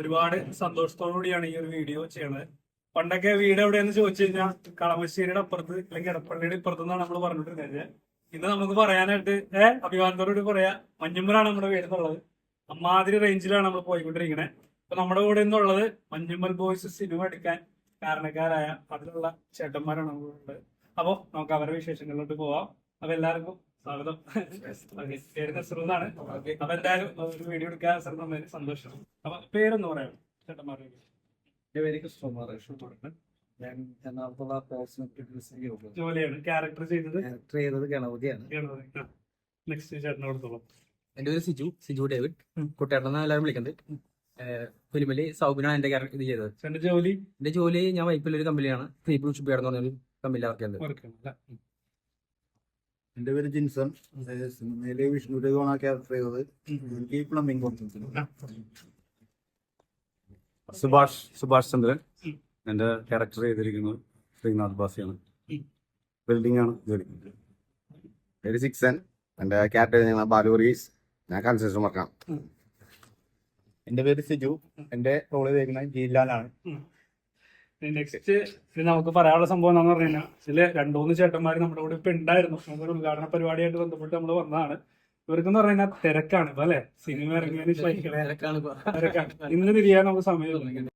ഒരുപാട് സന്തോഷത്തോടു കൂടിയാണ് ഈ ഒരു വീഡിയോ ചെയ്യണത്. പണ്ടൊക്കെ വീട് എവിടെയെന്ന് ചോദിച്ചു കഴിഞ്ഞാൽ കളമശ്ശേരിയുടെ അപ്പുറത്ത് അല്ലെങ്കിൽ എടപ്പള്ളിയുടെ ഇപ്പുറത്ത് നിന്നാണ് നമ്മൾ പറഞ്ഞിട്ടുണ്ടായിരുന്നത് ഇന്ന് നമുക്ക് പറയാനായിട്ട് ഏഹ് അഭിമാനത്തോടുകൂടി പറയാ. മഞ്ഞുമ്മലാണ് നമ്മുടെ വീട് എന്നുള്ളത് അമ്മാതിരി റേഞ്ചിലാണ് നമ്മൾ പോയിക്കൊണ്ടിരിക്കുന്നത് അപ്പൊ നമ്മുടെ കൂടെ ഇന്നുള്ളത് മഞ്ഞുമ്മൽ ബോയ്സ് സിനിമ എടുക്കാൻ കാരണക്കാരായ അതിലുള്ള ചേട്ടന്മാരാണ് നമ്മളുള്ളത് അപ്പോ നമുക്ക് അവരുടെ വിശേഷങ്ങളിലോട്ട് പോവാം. അപ്പൊ എല്ലാവർക്കും സ്വാഗതം. പേര് നസ്രുന്നാണ് അപ്പൊ എന്തായാലും ഒരു വീഡിയോ എടുക്കാൻ അവസരം സന്തോഷം. അപ്പൊ പേരൊന്ന് പറയാം ചേട്ടന്മാരുടെ എന്റെ പേര് കൃഷ്ണകുമാർ കൃഷ്ണകുമാറാണ് ഞാൻ എറണാകുളത്തുള്ള പോസ്റ്റ് ജോലിയാണ്. ക്യാരക്ടർ ചെയ്തത്? ക്യാരക്ടർ ചെയ്തത് ഗണപതിയാണ്. നെക്സ്റ്റ് ചേട്ടനോടത്തോളം എന്റെ പേര് സിജു. സിജു ഡേവിഡ്. കുട്ടേട്ടൻ എല്ലാവരും വിളിക്കുന്നത്. ഫിലിമിൽ സൗബിനാണ് എന്റെ ക്യാരക്ടർ ഇത് ചെയ്തത്. എന്റെ ജോലി? എന്റെ ജോലി ഞാൻ വൈപ്പിലൊരു കമ്പനിയാണ് പീപ്പിൾ ഷിപ്പ് എന്ന് പറഞ്ഞൊരു വർക്ക് ചെയ്യുന്നത്. എന്റെ പേര് ജിൻസൺ. സിനിമയിലെ വിഷ്ണു രഘുവാണ് ക്യാരക്ടർ ചെയ്തത് എനിക്ക് പ്ലംബിംഗ് കൊടുത്തിട്ടുണ്ട് സുഭാഷ് സുഭാഷ് ചന്ദ്രൻ എന്റെ ക്യാരക്ടർ ചെയ്തിരിക്കുന്നത് ശ്രീനാഥ് ബാസിയാണ്. ബിൽഡിംഗ് ആണ് ജോലി. പേര് സിക്സൻ. എന്റെ ക്യാരക്ടർ ചെയ്യുന്നത് ബാലു റീസ് ഞാൻ കൺസ്ട്രക്ഷൻ വർക്കാണ് എന്റെ പേര് സിജു. എന്റെ റോൾ ചെയ്തിരിക്കുന്നത് ജില്ലാലാണ് നെക്സ്റ്റ് ഇത് നമുക്ക് പറയാനുള്ള സംഭവം എന്താന്ന് പറഞ്ഞു കഴിഞ്ഞാൽ ഇതിൽ രണ്ടുമൂന്ന് ചേട്ടന്മാർ നമ്മുടെ കൂടെ ഇപ്പൊ ഉണ്ടായിരുന്നു നമ്മുടെ ഉദ്ഘാടന പരിപാടിയായിട്ട് ബന്ധപ്പെട്ട് നമ്മൾ വന്നതാണ്. ഇവർക്കെന്ന് പറഞ്ഞു കഴിഞ്ഞാൽ തിരക്കാണ് ഇപ്പൊ അല്ലെ? സിനിമ ഇറങ്ങിയതിന് ശേഷം. ഇന്ന് തിരിയാൻ നമുക്ക് സമയം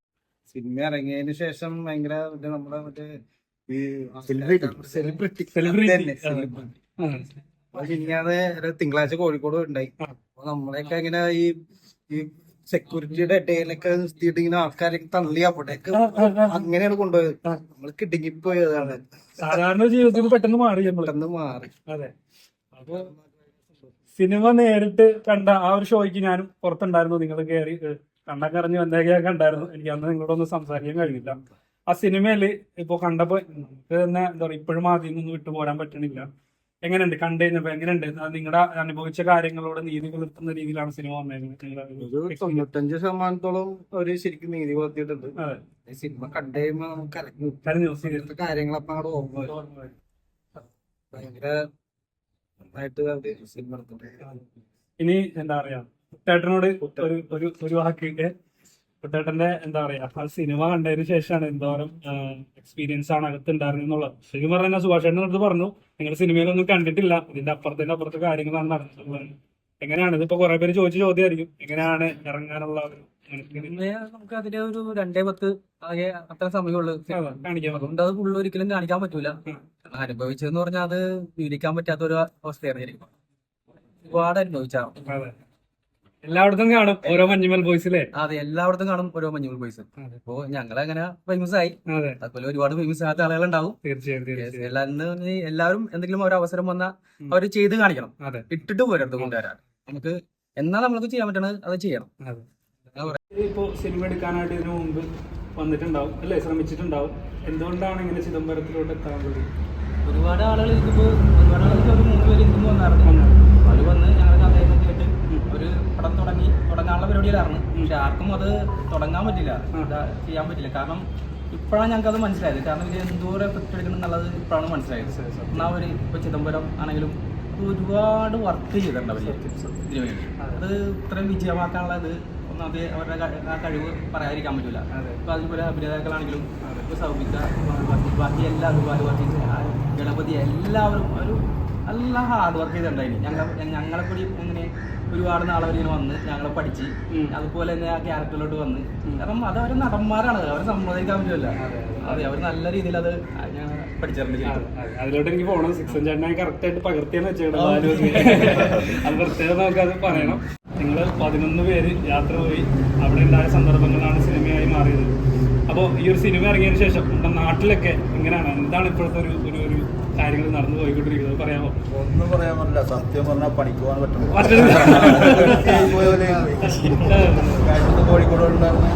സിനിമ ഇറങ്ങിയതിന് ശേഷം ഭയങ്കര നമ്മുടെ മറ്റേ ഈ Celebrity. Celebrity Celebrity. ഇനിയാതെ തിങ്കളാഴ്ച കോഴിക്കോട് ഉണ്ടായി. നമ്മളെയൊക്കെ ഇങ്ങനെ ഈ ഈ സെക്യൂരിറ്റിയുടെ ഇടയിലൊക്കെ നിർത്തിയിട്ട് ഇങ്ങനെ ആൾക്കാരെ തള്ളി അവിടേക്ക് അങ്ങനെയാണ് കൊണ്ടുപോയത്. നമ്മൾ കിടുങ്ങിപ്പോയതാണ്. സാധാരണ ജീവിതത്തിൽ പെട്ടെന്ന് മാറി പെട്ടെന്ന് മാറി. അതെ. അപ്പൊ സിനിമ നേരിട്ട് കണ്ട ആ ഒരു ഷോയ്ക്ക് ഞാനും പുറത്തുണ്ടായിരുന്നു. നിങ്ങൾ കയറി കണ്ടൊക്കെ വന്നേക്കാ കണ്ടായിരുന്നു. എനിക്ക് അന്ന് നിങ്ങളോടൊന്നും സംസാരിക്കാൻ കഴിഞ്ഞില്ല. ആ സിനിമയിൽ ഇപ്പൊ കണ്ടപ്പോ നമുക്ക് തന്നെ എന്താ പറയുക ഇപ്പോഴും ആദ്യം നിന്ന് വിട്ടുപോരാൻ പറ്റണില്ല. എങ്ങനെയുണ്ട്? കണ്ടു കഴിഞ്ഞപ്പോ എങ്ങനെയുണ്ട്? നിങ്ങളുടെ അനുഭവിച്ച കാര്യങ്ങളോട് നീതി പുലർത്തുന്ന രീതിയിലാണ് സിനിമ വന്നേക്കുന്നത്. തൊണ്ണൂറ്റഞ്ച് ശതമാനത്തോളം അവർ ശരിക്കും നീതി പുലർത്തിയിട്ടുണ്ട്. സിനിമ കണ്ടു കഴിയുമ്പോ നമുക്ക് കാര്യങ്ങളൊക്കെ അങ്ങോട്ട് ഓർമ്മ. ഭയങ്കര നന്നായിട്ട് സിനിമ ഇനി എന്താ പറയാ? കുട്ടേട്ടനോട് ഒരു ഒരു ഒരു വാക്ക് ഏ, കുട്ടേട്ടന്റെ എന്താ പറയാ ആ സിനിമ കണ്ടതിന് ശേഷമാണ് എന്തോരം എക്സ്പീരിയൻസ് ആണ് അകത്ത് ഉണ്ടായിരുന്നുള്ളത് ശരിക്കും പറഞ്ഞാൽ സുഭാഷ് ചേട്ടൻ അടുത്ത് പറഞ്ഞു നിങ്ങൾ സിനിമയിലൊന്നും കണ്ടിട്ടില്ല. ഇതിന്റെ അപ്പുറത്തിന്റെ അപ്പുറത്തെ കാര്യങ്ങളാണ് നടന്നിട്ടുള്ളത് എങ്ങനെയാണ്? ഇതിപ്പോ കുറെ പേര് ചോദിച്ച ചോദ്യമായിരിക്കും. എങ്ങനെയാണ് ഇറങ്ങാനുള്ള ഒരു നമുക്ക് അതിന്റെ ഒരു രണ്ടേ പത്ത് ആകെ അത്ര സമയമുള്ളൂ. അതുകൊണ്ട് അത് ഫുള്ള് ഒരിക്കലും കാണിക്കാൻ പറ്റൂല. അനുഭവിച്ചതെന്ന് പറഞ്ഞാൽ അത് വിവരിക്കാൻ പറ്റാത്ത ഒരു അവസ്ഥയായിരുന്നു ഒരുപാട് അനുഭവിച്ചാണ് എല്ലായിടത്തും കാണും. ഓരോ മഞ്ഞുമൽ ബോയ്സ് അല്ലേ അതെ എല്ലായിടത്തും കാണും ഓരോ മഞ്ഞുമൽ ബോയ്സ് അപ്പോ ഞങ്ങൾ അങ്ങനെ ഫേമസ് ആയി. അതെ. അതുപോലെ ഒരുപാട് ഫേമസ് ആകാത്ത ആളുകളുണ്ടാവും. തീർച്ചയായും എല്ലാവരും എല്ലാവരും എന്തെങ്കിലും ഒരു അവസരം വന്നാൽ. അവർ ചെയ്ത് കാണിക്കണം. അതെ. ഇട്ടിട്ട് പോരടുത്ത് കൊണ്ടുവരാൻ. നമുക്ക് എന്നാ നമ്മൾക്ക് ചെയ്യാൻ പറ്റണത് അത് ചെയ്യണം. അതെ. ഇപ്പോ സിനിമ എടുക്കാനായിട്ട് ഇതിനു മുമ്പ് വന്നിട്ടുണ്ടാവും. അല്ലേ? ശ്രമിച്ചിട്ടുണ്ടാവും. എന്തുകൊണ്ടാണ് ഇങ്ങനെ ചിദംബരത്തിലോട്ട് എത്താൻ വേണ്ടി ഒരുപാട് ആളുകൾ ഇരിക്കുമ്പോൾ ഒരുപാട് ആളുകൾ അവർ മൂന്ന് പേര് ഇരിക്കുമ്പോൾ വന്നായിരുന്നു അവർ വന്ന് ഞങ്ങളുടെ കഥയൊക്കെ ഒരു പടം തുടങ്ങി തുടങ്ങാനുള്ള പരിപാടിയിലായിരുന്നു പക്ഷെ ആർക്കും അത് തുടങ്ങാൻ പറ്റില്ല. ചെയ്യാൻ പറ്റില്ല. കാരണം ഇപ്പോഴാണ് ഞങ്ങൾക്ക് അത് മനസ്സിലായത്. കാരണം ഇത് എന്തോരം എടുക്കണം എന്നുള്ളത് ഇപ്പോഴാണ് മനസ്സിലായത്. എന്നാൽ ഒരു ഇപ്പോൾ ചിദംബരം ആണെങ്കിലും ഒരുപാട് വർക്ക് ചെയ്തിട്ടുണ്ട് അവർ ഇതിനു വേണ്ടി. അത്. ഇത്രയും വിജയമാക്കാനുള്ള ഇത് ഒന്നാമത് അവരുടെ ആ കഴിവ് പറയാതിരിക്കാൻ പറ്റില്ല. ഇപ്പൊ അതുപോലെ അഭിനേതാക്കളാണെങ്കിലും ഇപ്പൊ സൗബിക ബാക്കി- എല്ലാ അതുപോലെ വർക്ക് ഗണപതി എല്ലാവരും ഒരു നല്ല ഹാർഡ് വർക്ക് ചെയ്തിട്ടുണ്ടായിരുന്നു ഞങ്ങൾ ഞങ്ങളെ കൂടി അങ്ങനെ ഒരുപാട് നാളെ അവരിങ്ങനെ വന്ന് ഞങ്ങളെ പഠിച്ച്. അതുപോലെ തന്നെ ആ ക്യാരക്ടറിലോട്ട് വന്ന്. കാരണം അത് അവർ നടന്മാരാണ്. അവർ സമ്മതിക്കാൻ പറ്റില്ല അതെ അവർ നല്ല രീതിയിൽ അത് ഞാൻ പഠിച്ചിട്ടുണ്ട്. അതിലോട്ട് എനിക്ക് പോകണം സിക്സ് ചേട്ടനെ കറക്റ്റ് ആയിട്ട് പകർത്തിയെന്ന് വെച്ചിട്ടുണ്ട് അത് പ്രത്യേകം നമുക്ക് അത് പറയണം. നിങ്ങൾ പതിനൊന്ന് പേര് യാത്ര പോയി. അവിടെ ഉണ്ടായ സന്ദർഭങ്ങളാണ് സിനിമയായി മാറിയത്. അപ്പോൾ ഈ ഒരു സിനിമ ഇറങ്ങിയതിന് ശേഷം നമ്മുടെ നാട്ടിലൊക്കെ എങ്ങനെയാണ്? എന്താണ് ഇപ്പോഴത്തെ ഒരു ഒരു കാര്യങ്ങൾ നടന്നു പോയിക്കൊണ്ടിരിക്കുന്നത് പറയാമോ? ഒന്നും പറയാൻ പറ്റില്ല. സത്യം പറഞ്ഞാൽ പണിക്ക് പോകാൻ പറ്റുള്ളൂ കോഴിക്കോട് ഉണ്ടായിരുന്നു.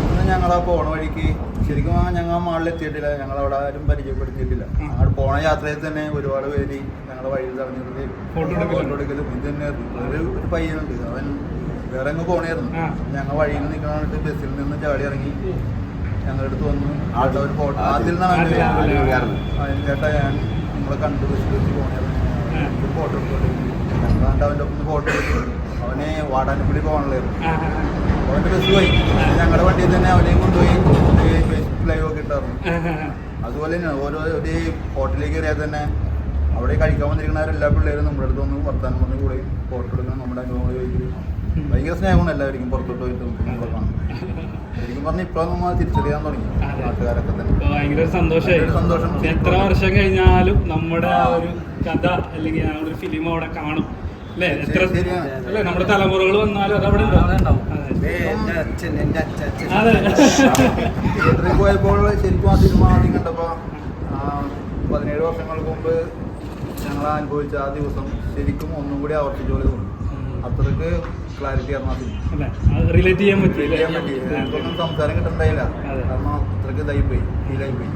അന്ന് ഞങ്ങൾ ആ പോണ വഴിക്ക് ശരിക്കും ആ ഞങ്ങൾ ആ മാളിൽ എത്തിയിട്ടില്ല ഞങ്ങൾ അവിടെ ആരും പരിചയപ്പെടുത്തിയിട്ടില്ല. ആ. പോണ യാത്രയിൽ തന്നെ ഒരുപാട് പേര് ഞങ്ങളെ വഴിയിൽ തടഞ്ഞിട്ട് ഫോട്ടോ എടുക്കലും. ഇത് തന്നെയായിരുന്നു ഒരു ഒരു പയ്യനുണ്ട്. അവൻ വേറെ അങ്ങ് പോണായിരുന്നു. ഞങ്ങൾ വഴിയിൽ നിൽക്കാനായിട്ട് ബസ്സിൽ നിന്ന് ചാടി ഇറങ്ങി ഞങ്ങളുടെ അടുത്ത് വന്നു. ആളുടെ ഒരു ഫോട്ടോ അതിൽ നിന്നാണ് ചേട്ടാ ഞാൻ നമ്മളെ കണ്ടു വെച്ചിട്ട് വെച്ച് പോണായിരുന്നു ഒരു ഫോട്ടോ എടുത്തോണ്ട് അവന്റെ ഒപ്പം ഫോട്ടോ എടുത്തു അവനെ വാടാനപ്പള്ളി പോകണല്ലായിരുന്നു ആ, ബസ് പോയി. ഞങ്ങളുടെ വണ്ടിയിൽ തന്നെ അവനെയും കൊണ്ടുപോയി. ഫേസ്ബുക്ക് ലൈവ് ഒക്കെ ഇട്ടായിരുന്നു. അതുപോലെ തന്നെ ഓരോ ഒരു ഹോട്ടലിലേക്ക് കയറിയാൽ തന്നെ അവിടെ കഴിക്കാൻ വന്നിരിക്കുന്ന എല്ലാ പിള്ളേരും നമ്മുടെ അടുത്ത് വന്ന് വർത്താനം പറഞ്ഞ് കൂടെ ഫോട്ടോ എടുക്കണം. നമ്മുടെ അനുഭവങ്ങൾ ചോദിക്കും. ഭയങ്കര സ്നേഹമാണ് എല്ലാവർക്കും പുറത്തോട്ട് പോയിട്ട് നമുക്ക് കാണും ശരിക്കും പറഞ്ഞാൽ ഇപ്പോൾ നമ്മൾ തിരിച്ചറിയാൻ തുടങ്ങി. നാട്ടുകാരൊക്കെ തന്നെ. ഭയങ്കര സന്തോഷമായി സന്തോഷം. എത്ര വർഷം കഴിഞ്ഞാലും നമ്മുടെ ആ ഒരു കഥ അല്ലെങ്കിൽ ആ ഒരു ഫിലിം അവിടെ കാണും. അല്ലേ? എത്ര അല്ലെ? നമ്മുടെ തലമുറകൾ വന്നാലും അത് അവിടെ ഉണ്ടാവും. അതെ. അച്ഛൻ എന്റെ അച്ഛൻ അതെ. തിയേറ്ററിൽ പോയപ്പോൾ ശരിക്കും ആ സിനിമ ആദ്യം കണ്ടപ്പോൾ പതിനേഴ് വർഷങ്ങൾക്ക് മുമ്പ് ഞങ്ങൾ അനുഭവിച്ച ആ ദിവസം ശരിക്കും ഒന്നും കൂടി ആവർത്തിച്ചു പോലെ തോന്നി. അത്രയ്ക്ക് ക്ലാരിറ്റി അല്ലേ റിലേറ്റ് ചെയ്യാൻ പറ്റും എനിക്കൊന്നും സംസാരം കിട്ടണ്ടായില്ല. കാരണം അത്രയ്ക്ക് ഇതായി പോയി ഫീലായി പോയി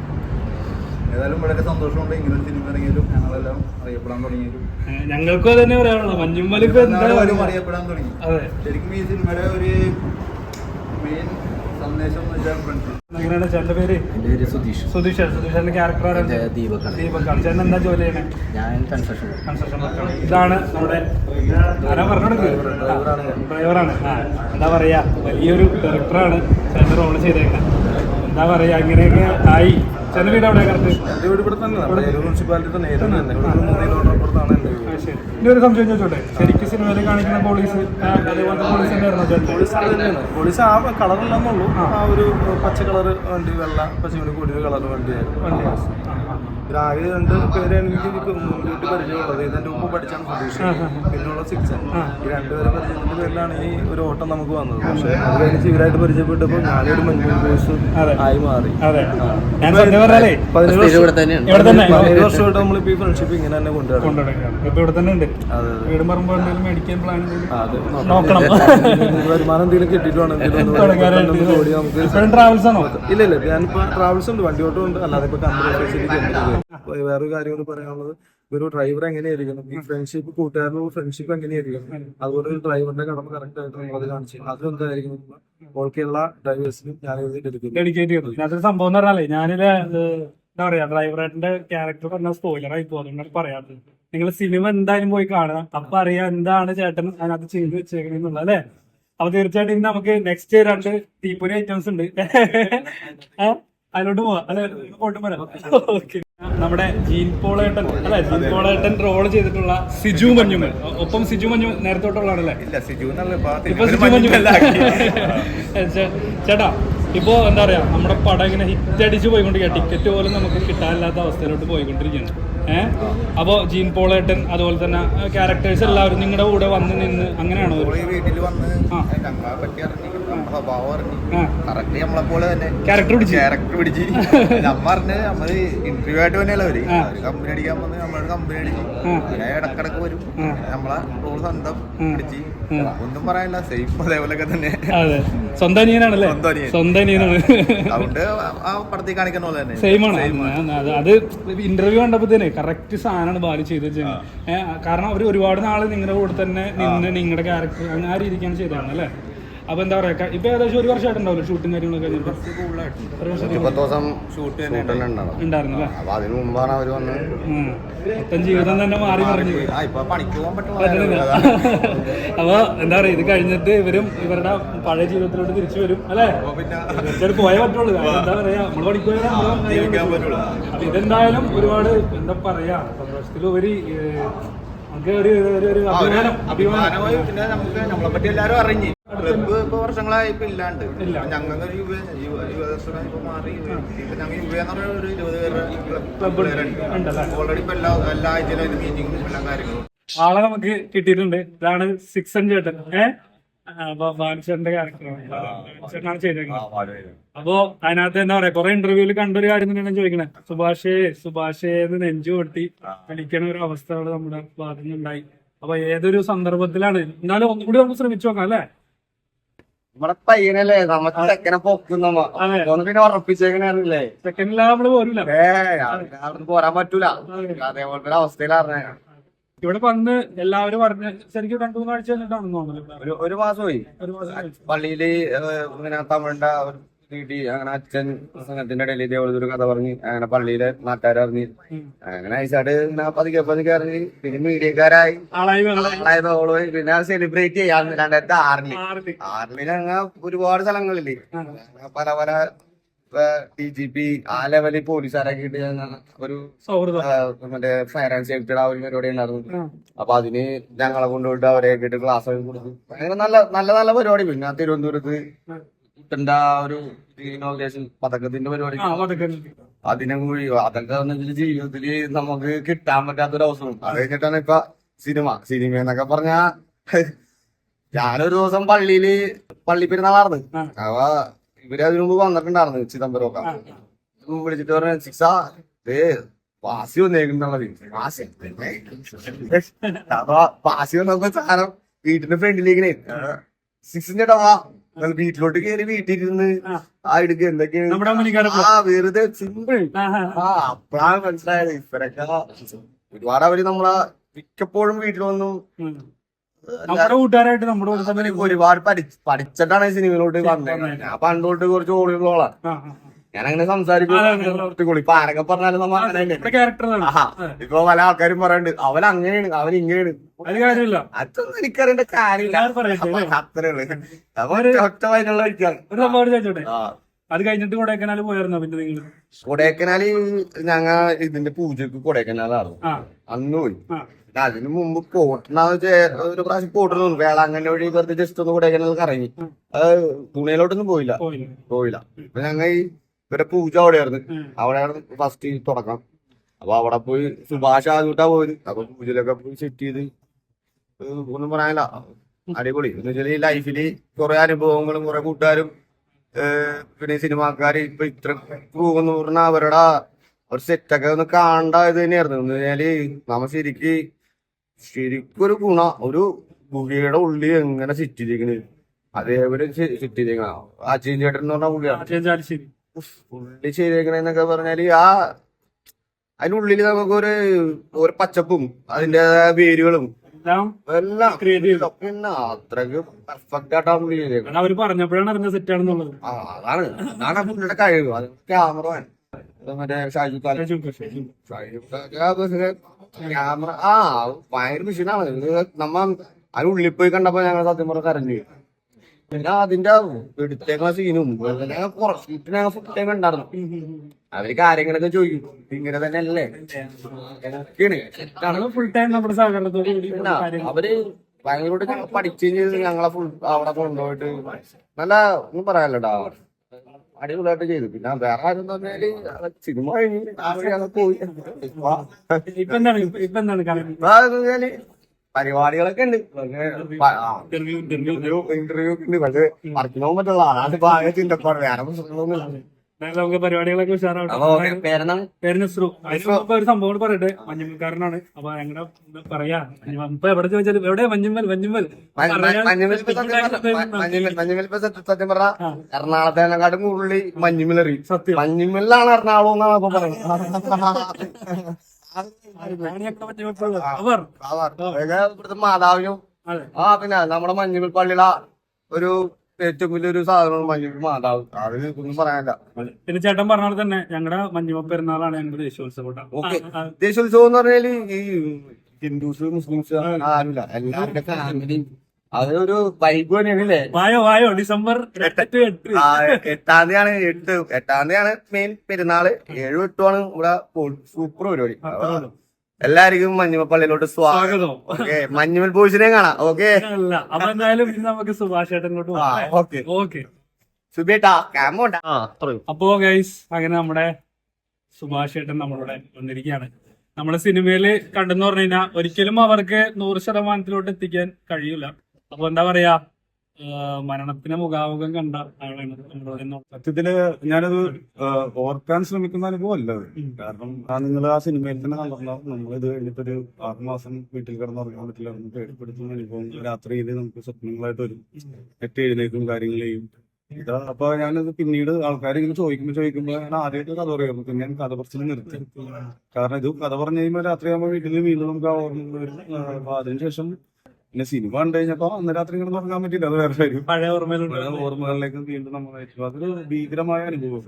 ഏതായാലും വളരെ സന്തോഷമുണ്ട്. ഇങ്ങനെ സിനിമ ഇറങ്ങിയാലും ഞങ്ങളെല്ലാം അറിയപ്പെടാൻ തുടങ്ങിയാലും. ഞങ്ങൾക്കും തന്നെ പറയാനുള്ളൂ മഞ്ഞുമ്മലിപ്പോ എന്താ എല്ലാവരും അറിയപ്പെടാൻ തുടങ്ങി. ശരിക്കും ഈ സിനിമയുടെ ഒരു മെയിൻ സന്ദേശം എങ്ങനെയാണ് ചേട്ടന്റെ പേര്? എന്റെ പേര് സുധീഷ്. സുധീഷ് സുധീഷിന്റെ ക്യാരക്ടർ ദീപക്കാണ്. ദീപക്കാണ്. ചേട്ടൻ എന്താ ജോലി ചെയ്യണേ ഞാൻ കൺസ്ട്രക്ഷൻ കൺസ്ട്രക്ഷൻ വർക്കാണ് ഇതാണ് നമ്മുടെ ആരാ പറഞ്ഞെടുക്ക്? ഡ്രൈവറാണ് എന്താ പറയാ? വലിയൊരു ഡയറക്ടറാണ് ചേട്ടൻ റോൾ ചെയ്തേക്കുന്നത് എന്താ പറയാ? ഇങ്ങനെയൊക്കെ ആയി. ചേട്ടൻ വീട് അവിടെ കറക്റ്റ്? വീട് ഇവിടെ തന്നെ മുനിസിപ്പാലിറ്റി തന്നെ മൂന്ന് കിലോമീറ്റർ അപ്പുറത്താണ് ഇനി ഒരു സംശയം ചോദിച്ചോട്ടെ? ശരിക്കും സിനിമയിൽ കാണിക്കുന്ന പോലീസ് അതേപോലത്തെ പോലീസ് തന്നെയായിരുന്നു പോലീസ് അത് തന്നെയാണ്. പോലീസ് ആ കളറില്ലെന്നുള്ളൂ ആ. ഒരു പച്ച കളർ വണ്ടി വെള്ള പശുവിന് കൂടി ഒരു കളർ വണ്ടിയായിരുന്നു. വണ്ടി ആകെ രണ്ട് പേരെ എനിക്ക് മുൻകൂട്ടി പരിചയമുള്ളത്. ഇതെന്റെ ഒപ്പം പഠിച്ചാണ് സുധീഷ് പിന്നെയുള്ള സിക്സൻ. ഈ രണ്ടുപേരെ പരിചയത്തിന്റെ പേരിലാണ് ഈ ഒരു ഓട്ടം നമുക്ക് വന്നത്. പക്ഷേ അത് കഴിഞ്ഞ് ഇവരായിട്ട് പരിചയപ്പെട്ടപ്പോൾ ഞാനൊരു മഞ്ഞൾ. ആയി മാറി. പതിനേഴ് വർഷമായിട്ട് നമ്മളിപ്പോൾ ഈ ഫ്രണ്ട്ഷിപ്പ് ഇങ്ങനെ തന്നെ കൊണ്ടുവരണം വരുമാനം എന്തെങ്കിലും ഇല്ല ഇല്ല ഞാനിപ്പോ ട്രാവൽസ് ഉണ്ട്. വണ്ടി ഓട്ടം ഉണ്ട്. അല്ലാതെ ഇപ്പൊ കമ്പനി ഫെസിലിറ്റി വേറൊരു കാര്യം കൂടി പറയാനുള്ളത്. ഒരു ഡ്രൈവർ എങ്ങനെയായിരിക്കണം? ഈ ഫ്രണ്ട്ഷിപ്പ് കൂട്ടുകാരുടെ ഫ്രണ്ട്ഷിപ്പ് എങ്ങനെയായിരിക്കണം? അതുപോലെ ഒരു ഡ്രൈവറിന്റെ കടമ കറക്റ്റ് ആയിട്ട് നമ്മളത് കാണിച്ചു അത് എന്തായിരിക്കും ഓൾക്കുള്ള ഡ്രൈവേഴ്സിനും ഞാൻ ഡെഡിക്കേറ്റ് സംഭവം എന്ന് പറഞ്ഞാലേ ഞാനിത് എന്താ പറയാ ഡ്രൈവറിന്റെ ക്യാരക്ടർ പറഞ്ഞ സ്പോയിലർ ആയി പോകുന്നുണ്ട് പറയാത്തത്. നിങ്ങൾ സിനിമ എന്തായാലും പോയി കാണുക. അപ്പൊ അറിയാം എന്താണ് ചേട്ടൻ അതിനകത്ത് ചെയ്ത് വെച്ചേക്കണെന്നുള്ളത് അല്ലേ? അപ്പൊ തീർച്ചയായിട്ടും ഇനി നമുക്ക് നെക്സ്റ്റ് രണ്ട് തീപ്പൊരി ഐറ്റംസ് ഉണ്ട്. അതിലോട്ട് പോവാം. അല്ലെ? പോയിട്ട് വരാം ഓക്കെ നമ്മുടെ ജീൻ പോളേട്ടൻ അല്ലെ ജീൻ പോളേട്ടൻ. റോൾ ചെയ്തിട്ടുള്ള സിജു മഞ്ഞുമൽ. ഒപ്പം സിജു മഞ്ഞു നേരത്തെ തൊട്ടുള്ളതാണല്ലേ ഇല്ല സിജു എന്നല്ല ഇപ്പൊ സിജു മഞ്ഞുമൽ. ചേ- ചേട്ടാ ഇപ്പോ എന്താ പറയാ നമ്മുടെ പടം ഇങ്ങനെ ഹിറ്റ് അടിച്ച് പോയിക്കൊണ്ടിരിക്കുക ടിക്കറ്റ് പോലും നമുക്ക് കിട്ടാനില്ലാത്ത അവസ്ഥയിലോട്ട് പോയിക്കൊണ്ടിരിക്കുകയാണ്. ഏഹ് അപ്പോ ജീൻ പോളേട്ടൻ അതുപോലെ തന്നെ ക്യാരക്ടേഴ്സ് എല്ലാവരും നിങ്ങളുടെ കൂടെ വന്ന് നിന്ന് അങ്ങനെയാണോ? വീട്ടിൽ വന്ന് ആ. ക്യാരക്ടർ പിടിച്ച്. ക്യാരക്ടർ പിടിച്ച്. നമ്മ പറഞ്ഞ് നമ്മൾ ഇന്റർവ്യൂ ആയിട്ട് തന്നെയല്ല അവർ. ആ. അവർ കമ്പനി അടിക്കാൻ വന്ന് കമ്പനി അടിച്ചു. ആ. പിന്നെ ഇടക്കിടക്ക് വരും. നമ്മളെ റോൾ സ്വന്തം പിടിച്ച്. ഒന്നും പറയാനില്ല. സേഫ് തന്നെ. അതെ. സ്വന്തം അനിയനാണല്ലേ? സ്വന്തം അനിയൻ. അനിയനാണ്. അതുകൊണ്ട് ആ- പടത്തിൽ കാണിക്കുന്ന പോലെ തന്നെ. സെയിം ആണ്. അത് അത് ഇന്റർവ്യൂ കണ്ടപ്പോഴത്തേനെ കറക്റ്റ് സാധനമാണ് ബാലി ചെയ്ത് കാരണം അവർ ഒരുപാട് നാൾ നിങ്ങളുടെ കൂടെ തന്നെ നിന്ന് നിങ്ങളുടെ ക്യാരക്ടർ അങ്ങനെ ആ രീതിക്കാണ് ചെയ്തതാണ് അല്ലേ? അപ്പൊ എന്താ പറയാ ഇപ്പൊ ഏകദേശം ഒരു വർഷമായിട്ടുണ്ടാവില്ല ഷൂട്ടും കാര്യങ്ങളൊക്കെ ഒരു ദിവസം ഷൂട്ട് ഉണ്ടായിരുന്നു അല്ലേ? അതിന് മുമ്പാണ് വന്ന്. മൊത്തം ജീവിതം തന്നെ മാറി മറിഞ്ഞു. ആ ഇപ്പൊ പണിക്ക് പോകാൻ പറ്റണില്ല. പറ്റുള്ള അപ്പൊ എന്താ പറയാ ഇത് കഴിഞ്ഞിട്ട് ഇവരും ഇവരുടെ പഴയ ജീവിതത്തിലോട്ട് തിരിച്ചു വരും അല്ലേ? പിന്നെ തീർച്ചയായിട്ടും പോയേ പറ്റുള്ളൂ. കാരണം എന്താ പറയാ പറ്റുള്ളൂ. അപ്പൊ ഇതെന്തായാലും ഒരുപാട് എന്താ പറയാ സന്തോഷത്തിലുപരി നമുക്ക് ഒരു അഭിമാനം അഭിമാനം. അഭിമാനമായി പിന്നെ നമുക്ക് നമ്മളെ പറ്റി എല്ലാരും അറിഞ്ഞ്. ക്ലബ്ബ് ഇപ്പൊ വർഷങ്ങളായി ഇപ്പൊ ഇല്ലാണ്ട്. ഇല്ല. ഞങ്ങൾക്ക് ഒരു യുവ യുവ യുവദർശനം ഇപ്പൊ മാറി. ഇപ്പൊ ഞങ്ങൾ യുവ എന്ന് പറഞ്ഞ ഒരു ഇരുപത് പേരുടെ Club ഓൾറെഡി ഇപ്പൊ എല്ലാ എല്ലാ ആഴ്ചയിലും മീറ്റിംഗും എല്ലാ കാര്യങ്ങളും. ആളെ നമുക്ക് കിട്ടിയിട്ടുണ്ട്. ഇതാണ് സിക്സ് ചേട്ടൻ. ഏഹ് അപ്പൊ ക്യാരക്ടറാണ് ചെയ്തേക്കുന്നത്. അപ്പോ അതിനകത്ത് എന്താ പറയാ കൊറേ ഇന്റർവ്യൂൽ കണ്ടൊരു കാര്യം തന്നെയാണ് ചോദിക്കണേ. സുഭാഷേ സുഭാഷേ എന്ന് നെഞ്ചു കൊട്ടി വിളിക്കണ ഒരു അവസ്ഥകൾ നമ്മുടെ ഭാഗത്തുനിന്നുണ്ടായി. അപ്പൊ ഏതൊരു സന്ദർഭത്തിലാണ് എന്നാലും ഒന്നുകൂടി നമുക്ക് ശ്രമിച്ചു നോക്കാം അല്ലേ? നമ്മുടെ പയ്യനല്ലേ? നമുക്ക് തെക്കനെ പൊക്കുന്നമ്മ ഒന്ന് പിന്നെ ഉറപ്പിച്ചേക്കണല്ലേ സെക്കൻഡിലാ നമ്മൾ പോരൂല. ഏ അവിടുന്ന് പോരാൻ പറ്റൂല. അതേപോലത്തെ ഒരു അവസ്ഥയിലാണ് ഇവിടെ വന്ന് എല്ലാവരും പറഞ്ഞ ശരിക്കും രണ്ടു മൂന്നാഴ്ച ഒരു മാസം പോയി ഒരു മാസം. പള്ളിയിൽ ഇങ്ങനെ തമിഴിന്റെ വീട്ടിൽ അങ്ങനെ അച്ഛൻ സംഘത്തിന്റെ ഇടയിൽ ഇതേപോലെ ഒരു കഥ പറഞ്ഞ് അങ്ങനെ പള്ളിയിലെ നാട്ടുകാരറിഞ്ഞ്. അങ്ങനെ ഐസായിട്ട് ഇങ്ങനെ പതുക്കെ പതുക്കെ അറിഞ്ഞ് പിന്നെ മീഡിയക്കാരായി. ആളായി പിന്നെ സെലിബ്രേറ്റ് ചെയ്യാൻ രണ്ടായിരത്തി ആറിൽ. ആറിൽ. അങ്ങനെ ഒരുപാട് സ്ഥലങ്ങളില്ലേ പല പല ഡി ജി പി ആ ലെവലിൽ പോലീസുകാരൊക്കെ ഇട്ട് ഒരു മറ്റേ ആൻഡ് സേഫ്റ്റിയുടെ ആ ഒരു പരിപാടി ഉണ്ടായിരുന്നു. അപ്പൊ അതിന് ഞങ്ങളെ കൊണ്ടുപോയിട്ട് അവരെ കേട്ട് ക്ലാസ് ഒക്കെ കൊടുത്തു. അങ്ങനെ നല്ല നല്ല നല്ല പരിപാടി. പിന്നെ തിരുവനന്തപുരത്ത് കുട്ടന്റെ ആ ഒരു ഇനോഗ്രേഷൻ പതക്കത്തിന്റെ പരിപാടി. അതിനെ കൂടി അതൊക്കെ ജീവിതത്തിൽ നമുക്ക് കിട്ടാൻ പറ്റാത്തൊരു അവസരം. അത് കഴിഞ്ഞിട്ടാണ് ഇപ്പൊ സിനിമ. സിനിമ എന്നൊക്കെ പറഞ്ഞാ ഞാനൊരു ദിവസം പള്ളിയിൽ പള്ളി പെരുന്നാളാർന്ന് അപ്പൊ അവ ഇവർ അതിനു മുമ്പ് വന്നിട്ടുണ്ടായിരുന്നു ചിദംബരമൊക്കെ ഒക്കെ. വിളിച്ചിട്ട് പറഞ്ഞ സിക്സാ ദേ വാസി വന്നേക്കുന്നുള്ളത് വാസി അപ്പൊ വാസി വന്നപ്പോ സാധനം വീട്ടിന്റെ ഫ്രണ്ടിലേക്ക് സിക്സിന്റെ ഇടവാ വീട്ടിലോട്ട് കയറി വീട്ടിലിരുന്ന് ആ. ആ എടുക്കുക എന്തൊക്കെയാണ് ആ വെറുതെ സിമ്പിൾ. ആ അപ്പഴാണ് മനസ്സിലായത് ഇവരൊക്കെ ഒരുപാട് അവർ നമ്മളെ മിക്കപ്പോഴും വീട്ടിൽ വന്നു. നമ്മുടെ കൂട്ടുകാരായിട്ട് നമ്മുടെ ഒരുപാട് പഠിച്ചിട്ടാണ് സിനിമയിലോട്ട് വന്നത് ഞാൻ പണ്ടോട്ട് കുറച്ച് ഓളികളോളാണ്. ഞാൻ അങ്ങനെ സംസാരിക്കും. ഇപ്പൊ ആരൊക്കെ പറഞ്ഞാലും നമ്മ അങ്ങനെ. ഇപ്പൊ പല ആൾക്കാരും പറയുന്നുണ്ട് അവൻ അങ്ങനെയാണ് അവൻ ഇങ്ങനെയാണ്. അതൊന്നും എനിക്കറിയേണ്ട കാര്യമില്ല? അത്രേ ഉള്ളു. അപ്പൊ ഒറ്റ വയനുള്ള ഇരിക്കാണ് ഒരു സംഭവം ചോദിച്ചോട്ടെ? ആ. അത് കഴിഞ്ഞിട്ട് കൊടൈക്കനാൽ പോയായിരുന്നോ പിന്നെ നിങ്ങൾ? കൊടൈക്കനാൽ ഞങ്ങ ഇതിന്റെ പൂജക്ക് കൊടൈക്കനാലാണ് അന്ന് പോയി. അതിനു മുമ്പ് ഒരു വെച്ചാ ഒരു പ്രാവശ്യം പോട്ടിരുന്നു വേളാങ്കണ്ണി വഴി വെറുതെ ജസ്റ്റ് ഒന്ന് കൊടൈക്കനാൽ കറങ്ങി. അത് പുണയിലോട്ടൊന്നും പോയില്ല. പോയില്ല. പോയില്ല. അപ്പൊ ഞങ്ങ ഈ ഇവരെ പൂജ അവിടെയായിരുന്നു. അവിടെയാണ് ഫസ്റ്റ് തുടക്കം. അപ്പൊ അവിടെ പോയി സുഭാഷ് ആദ്യമായിട്ടാ പോയത്. അപ്പൊ പൂജയിലൊക്കെ പോയി സെറ്റ് ചെയ്ത് ഒന്നും പറയാനില്ല. അടിപൊളി. എന്ന് വെച്ചാൽ ഈ ലൈഫിൽ കുറെ അനുഭവങ്ങളും കുറെ കൂട്ടുകാരും പിന്നെ സിനിമാക്കാര് ഇപ്പൊ ഇത്ര പോകുന്ന പറഞ്ഞാൽ അവരുടെ ഒരു സെറ്റൊക്കെ ഒന്ന് കാണണ്ട ഇത് തന്നെയായിരുന്നു. എന്ന് വെച്ചാൽ നമ്മ ശരിക്ക് ശരിക്കൊരു ഗുണ. ഒരു ഗുഹയുടെ ഉള്ളിൽ എങ്ങനെ സെറ്റ് ചെയ്തിരിക്കണേ? അതേപോലെ സിറ്റിരിക്കണ അജയൻ ചേട്ടൻ എന്ന് പറഞ്ഞ പുള്ളിയാണ് ചാലിശ്ശേരി പുള്ളി ചെയ്തേക്കണെന്നൊക്കെ പറഞ്ഞാൽ ആ അതിനുള്ളിൽ നമുക്ക് ഒരു ഒരു പച്ചപ്പും അതിന്റെ വേരുകളും എല്ലാം അത്രയ്ക്ക് പെർഫെക്റ്റ് പുള്ളി അവർ പറഞ്ഞപ്പോഴാണ് അറിഞ്ഞ സെറ്റ് ആണെന്നുള്ളത് ആ അതാണ്. അതാണ് ആ പുള്ളിയുടെ കഴിവ്. അത് ക്യാമറമാൻ മറ്റേ ഷാജു ക്യാമറ ആ ഭയങ്കര മെഷീനാണ് നമ്മ അതിനുള്ളിൽ പോയി കണ്ടപ്പോ ഞങ്ങൾ സത്യം പറഞ്ഞ കരഞ്ഞു. പിന്നെ അതിന്റെ എടുത്തേക്കുന്ന സീനും കുറച്ചിട്ട് കുറച്ച് ഞങ്ങൾ ഫുൾ ടൈം ഉണ്ടായിരുന്നു അവർ കാര്യങ്ങളൊക്കെ ചോദിക്കും. ഇങ്ങനെ തന്നെ അല്ലേ ഫുൾ ടൈം നമ്മുടെ സഹകരണത്തോട് അവർ ഞങ്ങൾ പഠിച്ചു ഞങ്ങളെ ഫുൾ അവിടെ കൊണ്ടുപോയിട്ട് നല്ല ഒന്നും പറയാനില്ലടാ. അടിപൊളിയായിട്ട് ചെയ്തു. പിന്നെ വേറെ ആരും പറഞ്ഞാൽ സിനിമ കഴിഞ്ഞ് പോയി. ഇപ്പൊ എന്താണ്? ഇപ്പൊ എന്താണ് പരിപാടികളൊക്കെ ഉണ്ട്. ഇന്റർവ്യൂ ഇന്റർവ്യൂ ഇന്റർവ്യൂ ഇന്റർവ്യൂ ഉണ്ട്. പക്ഷേ വർക്കിന് പോകാൻ പറ്റുള്ള അതാണ് ആകെ ചിന്തപ്പാട്. വേറെ പ്രശ്നങ്ങളൊന്നുമില്ല നമുക്ക് പരിപാടികളൊക്കെ അപ്പൊ ഉഷാറാവട്ടെ പേരെന്താണ്? പേര് നസ്രു അതിന് ഒരു സംഭവം പറയട്ടെ. മഞ്ഞുമൽക്കാരനാണ്. അപ്പൊ ഞങ്ങളുടെ പറയാ. ഇപ്പൊ എവിടെ ചോദിച്ചാലും എവിടെ? മഞ്ഞുമ്മൽ മഞ്ഞുമ്മൽ സത്യം പറഞ്ഞ. എറണാകുളത്തേനെക്കാട്ടും കൂടുതൽ മഞ്ഞുമലറി സത്യം. മഞ്ഞുമലാണ് എറണാകുളം എന്നാണ് അപ്പൊ പറയുന്നത്. ഇവിടുത്തെ മാതാവിനും ആ പിന്നെ നമ്മുടെ മഞ്ഞുമൽ പള്ളിയുടെ ഒരു ഏറ്റവും വലിയൊരു സാധനമാണ് മഞ്ഞുമൽ മാതാവ്. അത് ഒന്നും പറയാനില്ല. പിന്നെ ചേട്ടൻ പറഞ്ഞ പോലെ തന്നെ ഞങ്ങളുടെ മഞ്ഞുമ പെരുന്നാളാണ് ഞങ്ങളുടെ ദേശീയോത്സവം. ഓക്കെ. ദേശോത്സവം എന്ന് പറഞ്ഞാൽ ഈ ഹിന്ദുസ് മുസ്ലിംസ് ആരുമില്ല. എല്ലാവരുടെ ഫാമിലി അതൊരു വൈബ് തന്നെയാണ് അല്ലേ വായോ വായോ ഡിസംബർ എട്ട് തീയതിയാണ് എട്ട് എട്ടാം തീയതിയാണ് മെയിൻ പെരുന്നാൾ. ഏഴും എട്ടുമാണ് ഇവിടെ സൂപ്പർ പരിപാടി. അപ്പൊ എല്ലാവർക്കും മഞ്ഞുമപ്പള്ളിയിലോട്ട് സ്വാഗതം. ഓക്കെ മഞ്ഞുമൽ ബോയ്സിനെ കാണാം ഓക്കെ. അല്ല അപ്പൊ എന്തായാലും ഇനി നമുക്ക് സുഭാഷ് പോകാം ഓക്കെ. ഓക്കെ. സുബേട്ടാ അപ്പോ ഗൈസ് അങ്ങനെ നമ്മുടെ സുഭാഷ് ചേട്ടൻ നമ്മളിവിടെ വന്നിരിക്കുകയാണ്. നമ്മുടെ സിനിമയിൽ കണ്ടെന്ന് പറഞ്ഞു കഴിഞ്ഞാൽ ഒരിക്കലും അവർക്ക് നൂറ് ശതമാനത്തിലോട്ട് എത്തിക്കാൻ കഴിയില്ല അപ്പൊ എന്താ പറയാ മരണത്തിന് മുഖാമുഖം കണ്ട ആളാണ് സത്യത്തിൽ ഞാനത് ഓർക്കാൻ ശ്രമിക്കുന്ന അനുഭവം അല്ല കാരണം ആ നിങ്ങൾ ആ സിനിമയിൽ തന്നെ നമ്മൾ ഇത് കഴിഞ്ഞിട്ടൊരു ആറ് മാസം വീട്ടിൽ കിടന്നുറങ്ങാൻ പറ്റില്ല എന്ന് പേടിപ്പെടുത്തുന്ന അനുഭവം രാത്രിയിൽ നമുക്ക് സ്വപ്നങ്ങളായിട്ട് വരും. എട്ട് എഴുന്നേക്കും കാര്യങ്ങളെയും ഇതാ അപ്പൊ ഞാനത് പിന്നീട് ആൾക്കാർ ഇങ്ങനെ ചോദിക്കുമ്പോൾ ചോദിക്കുമ്പോൾ ഞാൻ ആദ്യമായിട്ട് കഥ പറയുന്നു പിന്നെ ഞാൻ കഥ പറച്ചിൽ നിർത്തി. കാരണം ഇത് കഥ പറഞ്ഞു കഴിയുമ്പോൾ രാത്രിയാകുമ്പോൾ വീട്ടിൽ വീണ്ടും നമുക്ക് ആ ഓർമ്മ വരും. അതിനുശേഷം പിന്നെ സിനിമ കണ്ടു കഴിഞ്ഞപ്പോ അന്ന് രാത്രി ഇങ്ങനെ ഉറങ്ങാൻ പറ്റില്ല അത് വേറെ കാര്യം. പഴയ ഓർമ്മയിലുണ്ട്. ഓർമ്മകളിലേക്ക് വീണ്ടും നമ്മൾ അതൊരു ഭീകരമായ അനുഭവം.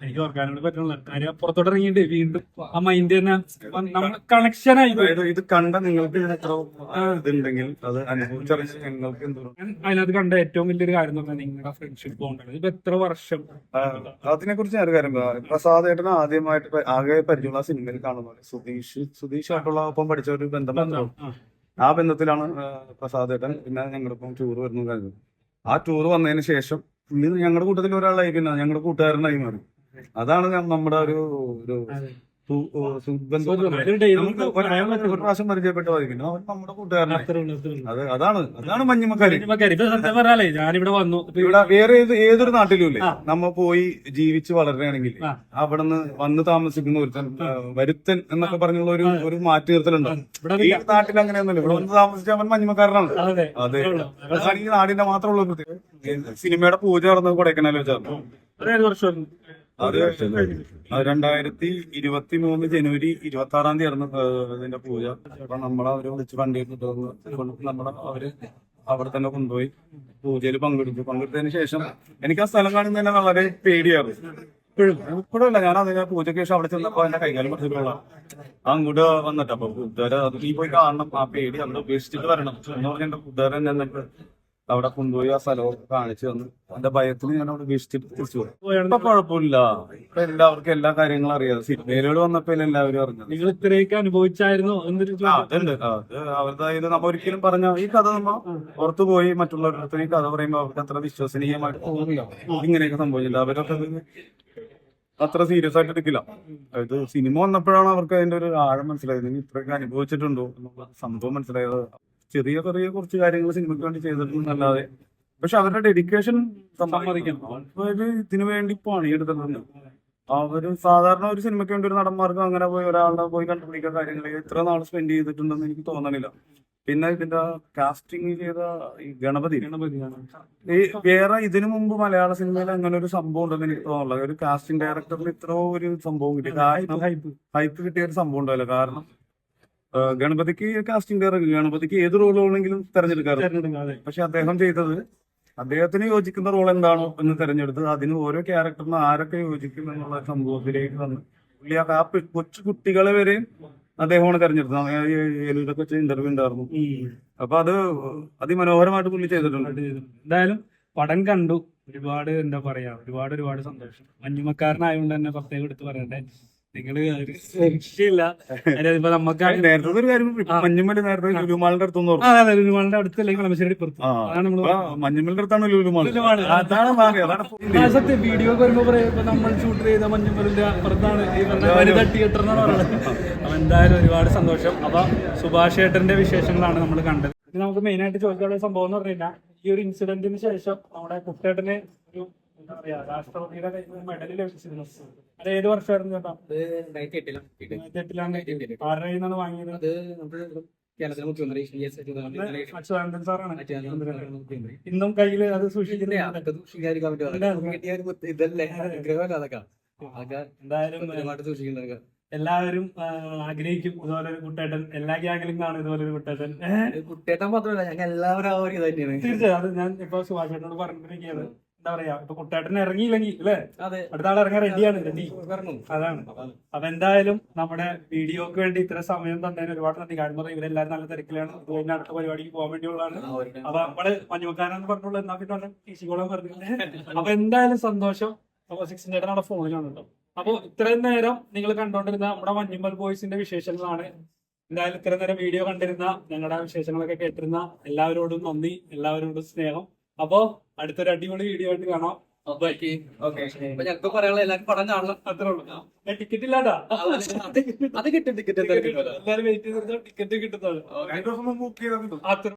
എനിക്ക് ഓർക്കാനോട് പറ്റുന്നില്ല. കാര്യം പുറത്തോട്ട് ഇറങ്ങിയിട്ട് വീണ്ടും ആ മൈൻഡ് തന്നെ നമ്മൾ കണക്ഷൻ ആയി ഇത് കണ്ട നിങ്ങൾക്ക് എത്ര ഇതുണ്ടെങ്കിൽ അത് അനുഭവിച്ചറിഞ്ഞ് ഞങ്ങൾക്ക് എന്തോ ഞാൻ അതിനകത്ത് കണ്ട ഏറ്റവും വലിയൊരു കാര്യം എന്ന് പറഞ്ഞാൽ നിങ്ങളുടെ ഫ്രണ്ട്ഷിപ്പ് ബോണ്ടാണ് ഇപ്പൊ എത്ര വർഷം? അതിനെ കുറിച്ച് ഞാൻ കാര്യം പ്രസാദ് ഏട്ടന് ആദ്യമായിട്ട് ആകെ പരിചയമുള്ള സിനിമയിൽ കാണുന്നത് സുധീഷ് സുധീഷ് ആയിട്ടുള്ള ഒപ്പം പഠിച്ച ഒരു ബന്ധം ആ. ബന്ധത്തിലാണ് പ്രസാദേട്ടൻ പിന്നെ ഞങ്ങളിപ്പം ടൂർ വരുന്നു കഴിഞ്ഞത് ആ ടൂർ വന്നതിന് ശേഷം പുള്ളി ഞങ്ങളുടെ കൂട്ടത്തിൽ ഒരാളായി ഞങ്ങളുടെ കൂട്ടുകാരനായി മാറി അതാണ് നമ്മുടെ ഒരു ഒരു. ഒരു പ്രാവശ്യം പരിചയപ്പെട്ട അവൻ നമ്മുടെ അത് അതാണ് അതാണ് മഞ്ഞമ്മക്കാരി മഞ്ഞുമക്കാരി. ഇപ്പൊ സത്യം പറഞ്ഞാലേ ഞാനിവിടെ വന്നു. ഇവിടെ വേറെ ഏത് ഏതൊരു നാട്ടിലും ഇല്ലേ നമ്മ പോയി ജീവിച്ച് വളരുകയാണെങ്കിൽ അവിടെ നിന്ന് വന്ന് താമസിക്കുന്ന ഒരുത്തൻ വരുത്തൻ എന്നൊക്കെ പറഞ്ഞുള്ള ഒരു ഒരു മാറ്റി നിർത്തലുണ്ടോ ഈ നാട്ടിൽ അങ്ങനെയൊന്നുമില്ല ഇവിടെ വന്ന് താമസിച്ച അവൻ മഞ്ഞുമക്കാരനാണ്. അതെ. ഈ നാടിന്റെ മാത്രമുള്ള സിനിമയുടെ പൂജ നടന്നത് കൊടൈക്കനാൽ വെച്ചാണ് വർഷം. അത് രണ്ടായിരത്തി ഇരുപത്തി മൂന്ന് ജനുവരി ഇരുപത്തി ആറാം തീയതി ആയിരുന്നു ഇതിന്റെ പൂജ. അപ്പൊ നമ്മളെ അവരെ വിളിച്ച് വണ്ടി നമ്മളെ അവർ അവിടെ തന്നെ കൊണ്ടുപോയി പൂജയിൽ പങ്കെടുത്തു. പങ്കെടുത്തതിന് ശേഷം എനിക്ക് ആ സ്ഥലം കാണുന്നത് തന്നെ വളരെ പേടിയായിരുന്നു ഇപ്പോഴും ഇപ്പോഴല്ല ഞാൻ അതിന് പൂജയ്ക്ക് ശേഷം അവിടെ ചെന്നപ്പോ എന്റെ കൈകാലം പറ്റിയിട്ടുള്ള അങ്ങോട്ട് വന്നിട്ട് അപ്പൊ ബുദ്ധരെ അത് നീ പോയി കാണണം ആ പേടി അവിടെ ഉപേക്ഷിച്ചിട്ട് വരണം എന്ന് പറഞ്ഞിട്ട് ബുദ്ധരെ ചെന്നിട്ട് അവിടെ കൊണ്ടുപോയി ആ സ്ഥലമൊക്കെ കാണിച്ചു തന്നു. എന്റെ ഭയത്തിന് ഞാൻ അവിടെ വീക്ഷിച്ചിട്ട് തിരിച്ചു പോയി. ഇപ്പൊ കുഴപ്പമില്ല. ഇപ്പൊ എല്ലാവർക്കും എല്ലാ കാര്യങ്ങളും അറിയാം. സിനിമയിലോട് വന്നപ്പോ എല്ലാവരും അറിഞ്ഞു നിങ്ങൾ ഇത്രയൊക്കെ അനുഭവിച്ചായിരുന്നു. അതുണ്ട്. അത് അവരുടെ നമ്മ ഒരിക്കലും പറഞ്ഞ ഈ കഥ നമ്മ പുറത്തു പോയി മറ്റുള്ളവരുടെ ഈ കഥ പറയുമ്പോ അവർക്ക് അത്ര വിശ്വസനീയമായിട്ട് തോന്നില്ല. ഇങ്ങനെയൊക്കെ സംഭവിച്ചില്ല അവരൊക്കെ അത് അത്ര സീരിയസ് ആയിട്ട് എടുക്കില്ല. അതായത് സിനിമ വന്നപ്പോഴാണ് അവർക്ക് അതിന്റെ ഒരു ആഴം മനസ്സിലായത്. ഇത്രയൊക്കെ അനുഭവിച്ചിട്ടുണ്ടോ സംഭവം മനസ്സിലായത്. ചെറിയ ചെറിയ കുറച്ച് കാര്യങ്ങൾ സിനിമയ്ക്ക് വേണ്ടി ചെയ്തിട്ടുണ്ട് ചെയ്തിട്ടുണ്ടെന്നല്ലാതെ പക്ഷെ അവരുടെ ഡെഡിക്കേഷൻ സമ്മതിക്കണം. അവർ ഇതിനു വേണ്ടി പണിയെടുത്തിട്ടുണ്ട് അവർ സാധാരണ ഒരു സിനിമയ്ക്ക് വേണ്ടി ഒരു നടന്മാർക്ക് അങ്ങനെ പോയി ഒരാളുടെ പോയി കണ്ടുപിടിക്കാൻ കാര്യങ്ങൾ ഇത്ര നാൾ സ്പെൻഡ് ചെയ്തിട്ടുണ്ടെന്ന് എനിക്ക് തോന്നണില്ല. പിന്നെ ഇതിന്റെ കാസ്റ്റിംഗ് ചെയ്ത ഈ ഗണപതി. ഈ വേറെ ഇതിനു മുമ്പ് മലയാള സിനിമയിൽ അങ്ങനെ ഒരു സംഭവം ഉണ്ടെന്ന് എനിക്ക് തോന്നുന്നില്ല ഒരു കാസ്റ്റിംഗ് ഡയറക്ടറിന് ഇത്ര ഒരു സംഭവം കിട്ടി. ഹൈപ്പ്. കിട്ടിയ ഒരു സംഭവം ഉണ്ടാവില്ല. കാരണം ഗണപതിക്ക് കാസ്റ്റിംഗ് ഡയറക്ടർ ഗണപതിക്ക് ഏത് റോൾ വേണമെങ്കിലും തെരഞ്ഞെടുക്കാറുണ്ട് തിരഞ്ഞെടുക്കാതെ. പക്ഷെ അദ്ദേഹം ചെയ്തത് അദ്ദേഹത്തിന് യോജിക്കുന്ന റോൾ എന്താണോ എന്ന് തെരഞ്ഞെടുത്ത് അതിന് ഓരോ ക്യാരക്ടറിനും ആരൊക്കെ യോജിക്കും എന്നുള്ള സംഭവത്തിലേക്ക് വന്ന് പുള്ളി ആ കൊച്ചു കുട്ടികളെ വരെയും അദ്ദേഹമാണ് തെരഞ്ഞെടുത്തത്. ഏലൂരൊക്കെ കൊച്ചു ഇന്റർവ്യൂ ഉണ്ടായിരുന്നു. അപ്പൊ അത് അതിമനോഹരമായിട്ട് പുള്ളി ചെയ്തിട്ടുണ്ട്. എന്തായാലും പടം കണ്ടു. ഒരുപാട് എന്താ പറയാ ഒരുപാട് ഒരുപാട് സന്തോഷം. മഞ്ഞുമക്കാരനായതുകൊണ്ട് തന്നെ പ്രത്യേകം എടുത്ത് പറയണ്ടേ? നിങ്ങൾ രക്ഷയില്ല അതായത് ഇപ്പൊ നമുക്കാണ് നേരത്തെ ഒരു കാര്യം മഞ്ഞുമല നേരത്തെ ലുലുമാളിന്റെ അടുത്തൊന്നും അതെ കളമശ്ശേരി പുറത്ത് അതാണ് നമ്മൾ മഞ്ഞുമലിന്റെ അടുത്താണ് ലുലുമാൾ. അതാണ് വീഡിയോ വരുമ്പോ ഇപ്പൊ നമ്മൾ ഷൂട്ട് ചെയ്ത മഞ്ഞുമലിന്റെ ഈ വനിത തിയേറ്റർ എന്നാണ് പറയുന്നത്. അപ്പൊ എന്തായാലും ഒരുപാട് സന്തോഷം. അപ്പൊ സുഭാഷ് ഏട്ടന്റെ വിശേഷങ്ങളാണ് നമ്മൾ കണ്ടത്. നമുക്ക് മെയിൻ ആയിട്ട് ചോദിക്കാനുള്ള സംഭവം എന്ന് പറഞ്ഞു കഴിഞ്ഞാൽ ഈ ഒരു ഇൻസിഡന്റിന് ശേഷം നമ്മുടെ കുട്ടേട്ടന് ഒരു എന്താ പറയാ രാഷ്ട്രപതിയുടെ മെഡൽ ലഭിച്ചിരുന്നു. അത് ഏത് വർഷമായിരുന്നു ചേട്ടാ? രണ്ടായിരത്തി എട്ടിലാണ് ആരുടെ കയ്യിൽ നിന്നാണ് വാങ്ങിയത്? അത് നമ്മുടെ കേരളത്തിലെ മുഖ്യമന്ത്രി അച്യുതാനന്ദൻ സാറാണ്. ഇന്നും കയ്യിൽ അത് സൂക്ഷിക്കുന്നില്ല സൂക്ഷിക്കാതിരിക്കാൻ പറ്റുമോ? ഇതല്ലേ? അതൊക്കെ? എന്തായാലും എല്ലാവരും ആഗ്രഹിക്കും ഇതുപോലെ ഒരു കുട്ടേട്ടൻ. എല്ലാ ഗ്യാങ്ങിലും കാണും ഇതുപോലെ ഒരു കുട്ടേട്ടൻ. കുട്ടേട്ടൻ മാത്രമല്ല ഞങ്ങൾ എല്ലാവരും ആ ഒരു തന്നെയാണ്. തീർച്ചയായും. അത് ഞാൻ ഇപ്പൊ സുഭാഷ് ചേട്ടനോട് പറഞ്ഞിരിക്കുകയാണ് എന്താ പറയാ ഇപ്പൊ കുട്ടേട്ടൻ ഇറങ്ങിയില്ലെങ്കിൽ അല്ലെ? അടുത്ത ആൾ ഇറങ്ങാൻ റെഡിയാണ് റെഡി അതാണ്. അപ്പൊ എന്തായാലും നമ്മുടെ വീഡിയോക്ക് വേണ്ടി ഇത്ര സമയം തന്നതിന് ഒരുപാട് നന്ദി. കാരണം പറയാം ഇവരെല്ലാരും നല്ല തിരക്കിലാണ്. അതുപോലെ അടുത്ത പരിപാടിക്ക് പോകാൻ വേണ്ടിയുള്ളതാണ് അപ്പൊ നമ്മൾ മഞ്ഞുമക്കാരെന്ന് പറഞ്ഞുള്ള എന്നാ പിന്നെ ഈശിക്കോളം പറഞ്ഞു അപ്പൊ എന്തായാലും സന്തോഷം. അപ്പൊ സിക്സ് ഹൺഡ്രഡ് നമ്മുടെ ഫോണിലാണല്ലോ അപ്പൊ ഇത്രയും നേരം നിങ്ങൾ കണ്ടോണ്ടിരുന്ന നമ്മുടെ മഞ്ഞുമ്പൽ ബോയ്സിന്റെ വിശേഷങ്ങളാണ്. എന്തായാലും ഇത്രയും നേരം വീഡിയോ കണ്ടിരുന്ന ഞങ്ങളുടെ വിശേഷങ്ങളൊക്കെ കേട്ടിരുന്ന എല്ലാവരോടും നന്ദി എല്ലാവരോടും സ്നേഹം. അപ്പൊ അടുത്തൊരു അടിപൊളി വീഡിയോ ആയിട്ട് കാണാം. ഞങ്ങൾക്ക് പറയാനുള്ള പടം കാണണം. അത്രേ ഉള്ളൂ. ടിക്കറ്റ് ഇല്ലാട്ടാ. അത് കിട്ടും ടിക്കറ്റ് എല്ലാരും വെയിറ്റ് ചെയ്തിട്ട് ടിക്കറ്റ് അത്ര